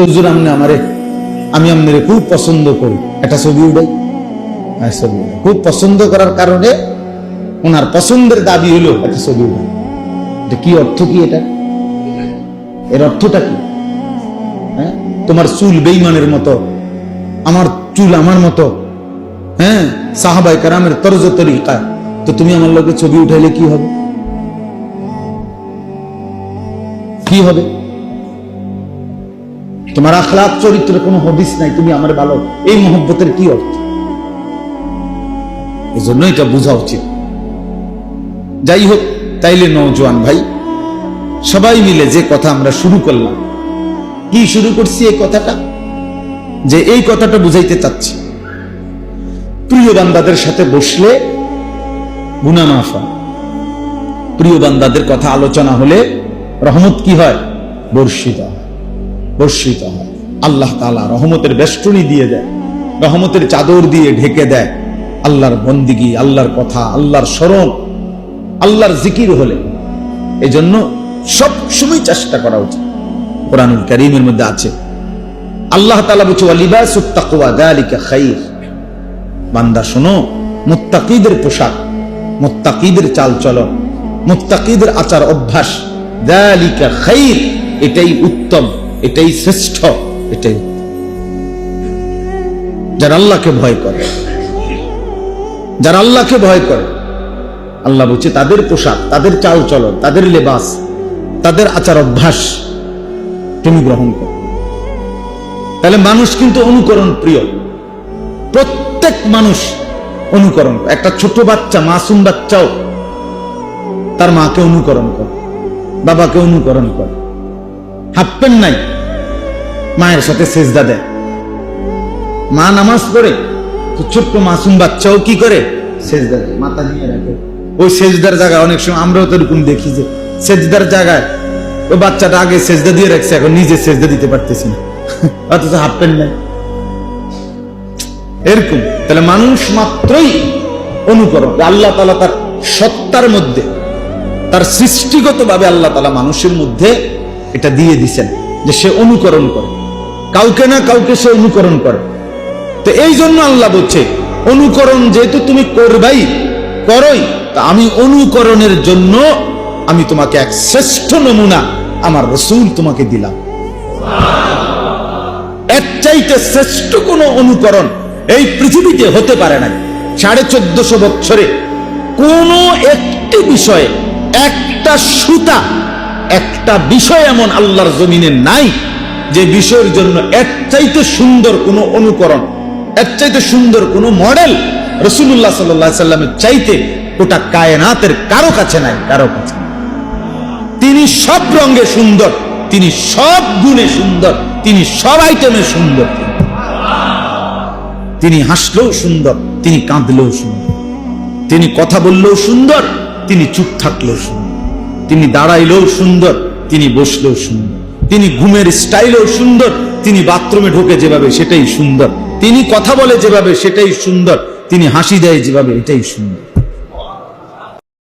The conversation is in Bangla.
আমনে আমারে। আমি খুব পছন্দ করি। একটা ছবি হ্যাঁ, ছবি খুব পছন্দ করার কারণে ওনার পছন্দের দাবি হলো একটা ছবি এটা কি অর্থ কি এটা? এর অর্থটা কি? হ্যাঁ তোমার চুল বেইমানের মতো আমার চুল আমার মতো। হ্যাঁ সাহাবাই কারামের তরজ তরিকা। তো তুমি আমার লোকে ছবি উঠাইলে কি হবে? কি হবে? তোমার আখলাক চরিত্রের কোনো হদিস নাই, তুমি আমার ভালো। এই মোহব্বতের কি অর্থ? এই জন্য এটা বোঝা উচিত। যাই হোক, তাইলে নৌজওয়ান ভাই, সবাই মিলে যে কথা আমরা শুরু করলাম, কি শুরু করছি এই কথাটা? যে এই কথাটা বুঝাইতে চাচ্ছি। প্রিয় বান্দাদের সাথে বসলে গুনা মাফ প্রিয় বান্দাদের কথা আলোচনা হলে রহমত কি হয়? বর্ষিত হয়। বর্ষিত হয়। আল্লাহ তালা রহমতের বেষ্টনী দিয়ে দেয়, রহমতের চাদর দিয়ে ঢেকে দেয়। আল্লাহর বন্দিগি, আল্লাহর কথা, আল্লাহর স্মরণ, আল্লাহর জিকির হলে এই জন্য সবসময় চেষ্টা করা উচিত। কোরআনুল করিমের মধ্যে আছে, আল্লাহ তালা খাইর। বান্দা শোনো, মুত্তাকিদের পোশাক, মুত্তাকিদের চাল চলন মুত্তাকিদের আচার অভ্যাস যালিকা খাইর, এটাই উত্তম। এটাই শ্রেষ্ঠ, এটাই। যারা আল্লাহকে ভয় করে, যারা আল্লাহকে ভয় করে, আল্লাহ বলছে, তাদের পোশাক, তাদের চাল চলন তাদের লেবাস, তাদের আচার অভ্যাস তুমি গ্রহণ করো। তাহলে মানুষ কিন্তু অনুকরণ প্রিয়। প্রত্যেক মানুষ অনুকরণ একটা ছোট বাচ্চা, মাসুম বাচ্চাও তার মাকে অনুকরণ করে, বাবাকে অনুকরণ করে। হাফ নাই। মায়ের সাথে সেজদা দেয়। মা নামাজ পড়ে, তো ছোট্ট মাসুম বাচ্চাও কি করে? সেজদা দেয়। মাথা নিয়ে রাখে। ওই সেজদার জায়গায় অনেক সময় আমরাও তো এরকম দেখি যে সেজদার জায়গায় ওই বাচ্চাটা আগে সেজদা দিয়ে রাখছে, এখন নিজে সেজদা দিতে পারতেছি না। অথচ হাফ নাই। এরকম। তাহলে মানুষ মাত্রই অনুকরণ আল্লাহ তালা তার সত্তার মধ্যে, তার সৃষ্টিগত ভাবে আল্লাহ তালা মানুষের মধ্যে এটা দিয়ে দিছেন যে সে অনুকরণ করে। কাউকে না কাউকে সে অনুকরণ করে। তো এই জন্য আল্লাহ বলছে, অনুকরণ যেহেতু তুমি করবাই, করই, তা আমি অনুকরণের জন্য আমি তোমাকে এক শ্রেষ্ঠ নমুনা আমার রসুল তোমাকে দিলাম। এর চাইতে শ্রেষ্ঠ কোন অনুকরণ এই পৃথিবীতে হতে পারে না সাড়ে চোদ্দশো বছরে কোন একটি বিষয়ে একটা সুতা একটা বিষয় এমন আল্লাহর জমিনে নাই যে বিষয়ের জন্য এর চাইতে সুন্দর কোনো অনুকরণ, এর চাইতে সুন্দর কোনো মডেল রসুল্লাহ সাল্লাহ সাল্লামের চাইতে ওটা কায়নাতের কারও কাছে নাই, কারও কাছে তিনি সব রঙে সুন্দর, তিনি সব গুণে সুন্দর, তিনি সব আইটেমে সুন্দর। তিনি হাসলেও সুন্দর, তিনি কাঁদলেও সুন্দর। তিনি কথা বললেও সুন্দর, তিনি চুপ থাকলেও সুন্দর। তিনি দাঁড়াইলেও সুন্দর, তিনি বসলেও সুন্দর। তিনি ঘুমের স্টাইলেও সুন্দর, তিনি বাথরুমে ঢোকে যেভাবে সেটাই সুন্দর। তিনি কথা বলে যেভাবে সেটাই সুন্দর, তিনি হাসি দেয় যেভাবে এটাই সুন্দর।